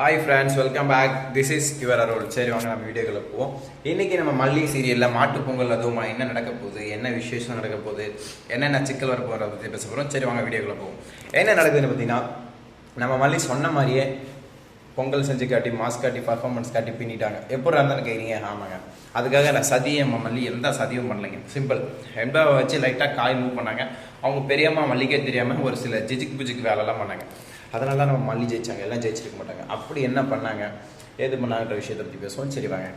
Hi friends welcome back this is your Arol சரி வாங்க நம்ம வீடியோக்குள்ள போவோம். இன்னைக்கு நம்ம மல்லி சீரியலில் மாட்டுப் பொங்கல் அதுவும் என்ன நடக்க போகுது? என்ன விசேஷம் நடக்க போகுது? என்னென்ன சிக்கல் வர போகிறத பற்றி பேச போகிறோம் சரி வாங்க வீடியோக்குள்ள போவோம். என்ன நடக்குதுன்னு பார்த்தீங்கன்னா நம்ம மல்லி சொன்ன மாதிரியே பொங்கல் செஞ்சு காட்டி மாஸ் காட்டி பர்ஃபார்மன்ஸ் காட்டி பின்னிட்டாங்க. எப்படி இருந்தாலும் கேட்குறீங்க ஆமாங்க. அதுக்காக நான் சதியை மல்லி எந்த சதியும் பண்ணலைங்க. சிம்பிள் எம்பாவை வச்சு லைட்டாக காய் மூவ் பண்ணாங்க. அவங்க பெரியம்மா மல்லிக்கே தெரியாமல் ஒரு சில ஜிஜிக் புஜிக் வேலைலாம் பண்ணாங்க. அதனால தான் நம்ம மல்லி ஜெயிச்சாங்க. எல்லாம் ஜெயிச்சிருக்க மாட்டாங்க. அப்படி என்ன பண்ணாங்க? ஏது பண்ணாங்கன்ற விஷயத்தை பற்றி பேசுவோம். சரி வாங்க.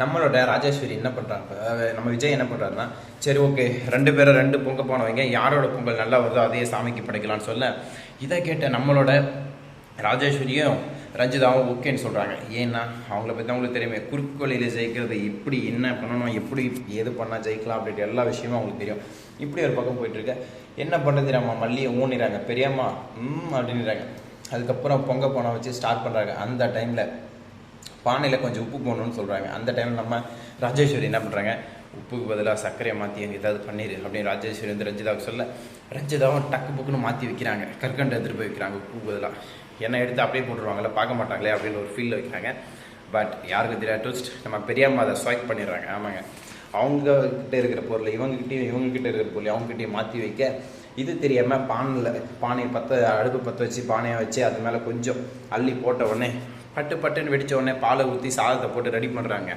நம்மளோட ராஜேஸ்வரி என்ன பண்ணுறாங்க நம்ம விஜய் என்ன பண்ணுறாருன்னா சரி ஓகே ரெண்டு பேரும் ரெண்டு பொங்க போனவங்க யாரோட பொங்கல் நல்லா வருதோ அதையே சாமிக்கு படைக்கலாம்னு சொல்ல இதை கேட்ட நம்மளோட ராஜேஸ்வரியும் ரஞ்சிதாவும் ஓகேன்னு சொல்கிறாங்க ஏன்னா அவங்கள பற்றி அவங்களுக்கு தெரியுமே. குறுக்கு வழியில் ஜெயிக்கிறது எப்படி என்ன பண்ணணும் எப்படி எது பண்ணால் ஜெயிக்கலாம் அப்படின்ட்டு எல்லா விஷயமும் அவங்களுக்கு தெரியும். இப்படி ஒரு பக்கம் போயிட்டுருக்க. என்ன பண்ணுறது நம்ம மல்லியை ஊனிறாங்க பெரியம்மா ம் அப்படின்றாங்க. அதுக்கப்புறம் பொங்க போன வச்சு ஸ்டார்ட் பண்ணுறாங்க அந்த டைமில் பானையில் கொஞ்சம் உப்பு போடணும்னு சொல்கிறாங்க அந்த டைமில் நம்ம ராஜேஸ்வரி என்ன பண்ணுறாங்க உப்புக்கு பதிலாக சர்க்கரையை மாற்றி ஏதாவது பண்ணிடு அப்படின்னு ராஜேஸ்வரி வந்து ரஞ்சிதாவுக்கு சொல்ல ரஞ்சிதாவும் டக்கு புக்குன்னு மாற்றி வைக்கிறாங்க. கற்கண்டு எடுத்துகிட்டு போய் வைக்கிறாங்க உப்புக்கு பதிலாக எண்ணெய் எடுத்து அப்படியே போட்டுருவாங்கல்ல பார்க்க மாட்டாங்களே அப்படின்னு ஒரு ஃபீல் வைக்கிறாங்க. பட் யாருக்கு தெரியாது ட்விஸ்ட் நம்ம பெரியம்மா அதை ஸ்வைக் பண்ணிடுறாங்க. ஆமாங்க. அவங்கக்கிட்ட இருக்கிற பொருளை இவங்ககிட்டயும் இவங்ககிட்ட இருக்கிற பொருளை அவங்ககிட்டயும் மாற்றி வைக்க இது தெரியாமல் பானில் பானையை பற்ற அடுப்பு பற்ற வச்சு பானையை வச்சு அது மேலே கொஞ்சம் அள்ளி போட்ட உடனே பட்டு பட்டுன்னு வெடித்த உடனே பாலை ஊற்றி சாதத்தை போட்டு ரெடி பண்ணுறாங்க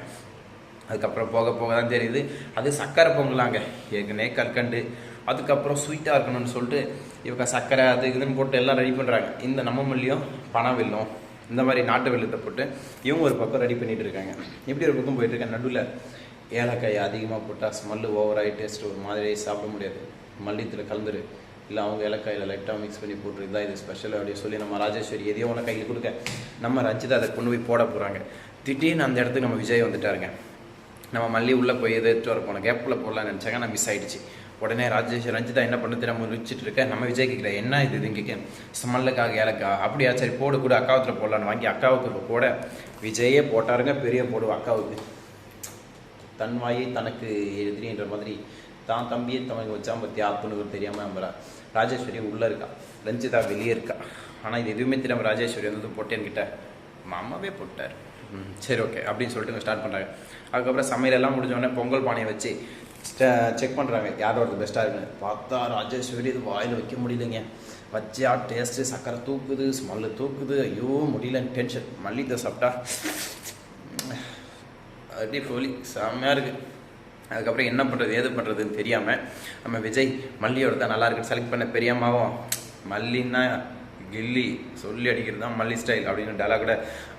அதுக்கப்புறம் போக போக தான் தெரியுது. அது சக்கரை பொங்கலாங்க. ஏற்கனவே கற்கண்டு அதுக்கப்புறம் ஸ்வீட்டாக இருக்கணும்னு சொல்லிட்டு இவங்க சக்கரை அது இதுன்னு போட்டு எல்லாம் ரெடி பண்ணுறாங்க இந்த நம்ம மல்லியும் பனை வெல்லம் இந்த மாதிரி நாட்டு வெள்ளத்தை போட்டு இவங்க ஒரு பக்கம் ரெடி பண்ணிட்டு இருக்காங்க. இப்படி ஒரு பக்கம் போயிட்டுருக்காங்க நடுவில் ஏலக்காய் அதிகமாக போட்டால் ஸ்மெல்லு ஓவராகி டேஸ்ட் ஒரு மாதிரி சாப்பிட முடியாது. மல்லியத்தில் கலந்துரு. இல்லை அவங்க ஏலக்காயில் லைட்டாக மிக்ஸ் பண்ணி போட்டு இதான் இது ஸ்பெஷல் அப்படின்னு சொல்லி நம்ம ராஜேஸ்வரி எதையோ ஒன்று கையில் கொடுக்க நம்ம ரஞ்சிதா அதை கொண்டு போய் போட போகிறாங்க திடீர்னு அந்த இடத்துக்கு நம்ம விஜய் வந்துட்டாருங்க. நம்ம மல்லி உள்ளே போய் எது எடுத்து வர போன கேப்பில் போடலாம்னு நினச்சாங்க. நான் மிஸ் ஆயிடுச்சு. உடனே ராஜேஷ் ரஞ்சிதா என்ன பண்ண நம்ம வச்சுட்டு இருக்க? நம்ம விஜய் கேட்கல என்ன இது? இதுன்னு கேட்க ஸ்மெல்லுக்காக ஏலக்கா அப்படியா? சரி போடு கூட அக்காவத்தில் போடலான்னு வாங்கி அக்காவுக்கு போட. விஜயே போட்டாருங்க பெரிய போடுவோம் அக்காவுக்கு. தன் வாயை தனக்கு எதிரின்ற மாதிரி தான் தம்பியை தமக்கு வச்சான் பற்றி ஆத்துணுக்கு தெரியாமல் நம்புறா. ராஜேஸ்வரி உள்ளே இருக்கா? ரஞ்சிதா வெளியே இருக்கா? ஆனால் இது எதுவுமே தெரியாமல் ராஜேஸ்வரி வந்து போட்டேன்னு கிட்ட. மாமாவே போட்டார். ம், சரி ஓகே. அப்படின்னு சொல்லிட்டு ஸ்டார்ட் பண்ணுறாங்க அதுக்கப்புறம் சமையல் எல்லாம் முடிஞ்ச உடனே பொங்கல் பானையை வச்சு செக் uh, பண்ணுறாங்க யாரோட பெஸ்ட்டாக இருக்குன்னு. பார்த்தா ராஜேஸ்வரி இது வாயில் வைக்க முடியலைங்க. வச்சா டேஸ்ட்டு சக்கரை தூக்குது ஸ்மெல்லு தூக்குது. ஐயோ முடியலன்னு டென்ஷன் மல்லித்தை சாப்பிட்டா அப்படியே ஃபோலி செம்மையாக இருக்குது அதுக்கப்புறம் என்ன பண்ணுறது ஏது பண்ணுறதுன்னு தெரியாமல் நம்ம விஜய் மல்லியோட தான் நல்லா இருக்குன்னு செலக்ட் பண்ண பெரியம்மாவும் மல்லின்னா கில்லி சொல்லி அடிக்கிறது தான் மல்லி ஸ்டைல் அப்படின்னு டேலாக் கூட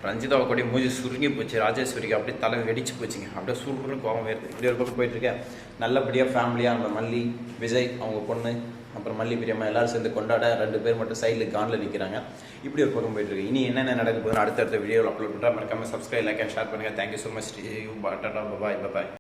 ரஞ்சிதாவை கூட மூஞ்சி சுருங்கி போச்சு ராஜேஸ்வரிக்கு அப்படியே தலை வெடிச்சு போச்சுங்க. அப்படியே சுருக்குன்னு கோபம் வருது. இப்படி ஒரு பக்கம் போயிட்டுருக்கேன் நல்லபடியாக ஃபேமிலியாக அந்த மல்லி விஜய் அவங்க பொண்ணு அப்புறம் மல்லி பிரியம்மா எல்லாரும் சேர்ந்து கொண்டாட ரெண்டு பேர் மட்டும் சைடில் கானில் நிற்கிறாங்க இப்படி ஒரு பக்கம் போயிட்டு இருக்கு. இனி என்னென்ன நடக்க போகுதுன்னு அடுத்தடுத்த வீடியோவில் அப்லோட் பண்ணுறேன் மறக்காமல் சப்ஸ்கிரைப் லைக் அண்ட் ஷேர் பண்ணுங்கள் thank you so much you bye bye